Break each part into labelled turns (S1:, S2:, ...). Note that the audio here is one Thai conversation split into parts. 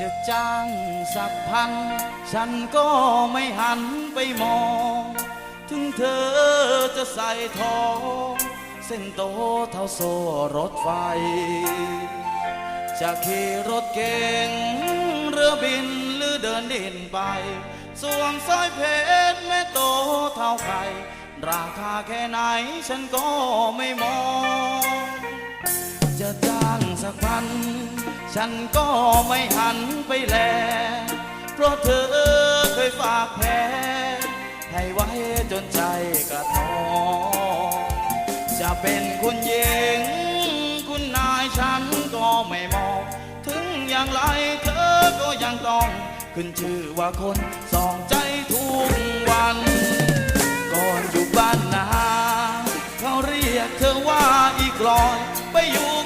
S1: จะจ้างสักพัน ฉันก็ไม่หันไปมอง ถึงเธอจะใส่ทองเส้นโตเท่าโซ่รถไฟ จะขี่รถเก๋งเรือบินหรือเดินดินไป สวมสร้อยเพชรแม่โตเท่าใครราคาแค่ไหนฉันก็ไม่มอง จะจ้างสักพัน ฉันก็ไม่หันไปแล เพราะเธอเคยฝากแผลให้ไว้จนใจกระทองจะเป็นคุณหญิง คุณนายฉันก็ไม่มอง ถึงอย่างไรเธอก็ยังต้อง ขึ้นชื่อว่าคนสองใจทุกวัน ก่อนอยู่บ้านนาเขาเรียกเธอว่าอีกลอยไปอยู่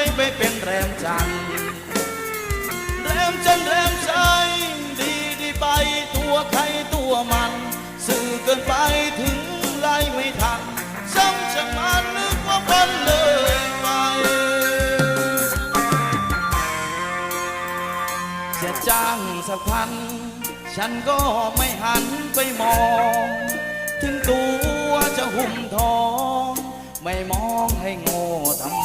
S1: ยไปเป็นแรมจันทร์แรมจันทร์แรมใจดีดีไปตัวใครตัวมัน สื่อเกินไปถึงไล่ไม่ทันซ้ำช่างมันนึกว่าพันเลยไปจะจ้างสักพัน ฉันก็ไม่หันไปมอง ถึงตัวจะหุ่มทอง ไม่มองให้โง่ทำ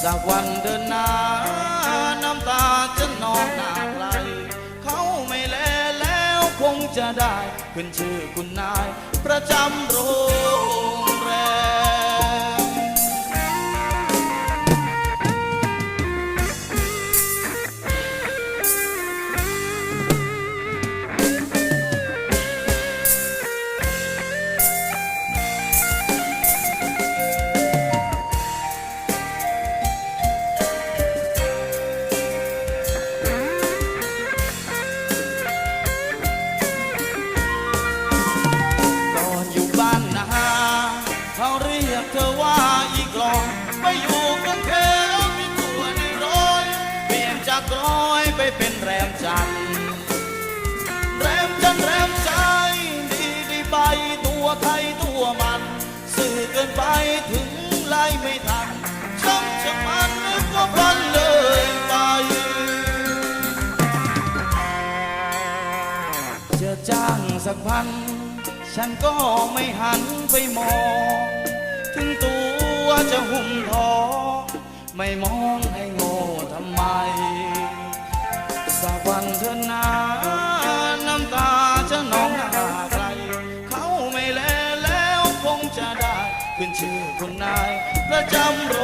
S1: ไมสักวันเดินหน้าน้ำตาจะนองหนาไหลเขาไม่แลแล้วคงจะได้ ขึ้นชื่อคุณนาย ประจำโรง เธอว่าอีกลองไปอยู่กรุงเทพมีตัวในร้อย เปลี่ยนจากร้อยไปเป็นแรมจันแรมจันแรมใจดีดีไปตัวไทยตัวมัน สื่อเกินไปถึงไล่ไม่ทันช่างช่างมันนึกว่าพันเลยไปจะจ้างสักพัน ฉันก็ไม่หันไปมอง ถึงตัวจะหุ่มทอ ไม่มองให้โง่ทำไม สักวันเธอนาน้ำตาจะนองหน้าใคร เขาไม่แลแล้วคงจะได้ ขึ้นชื่อคนนายประจำโร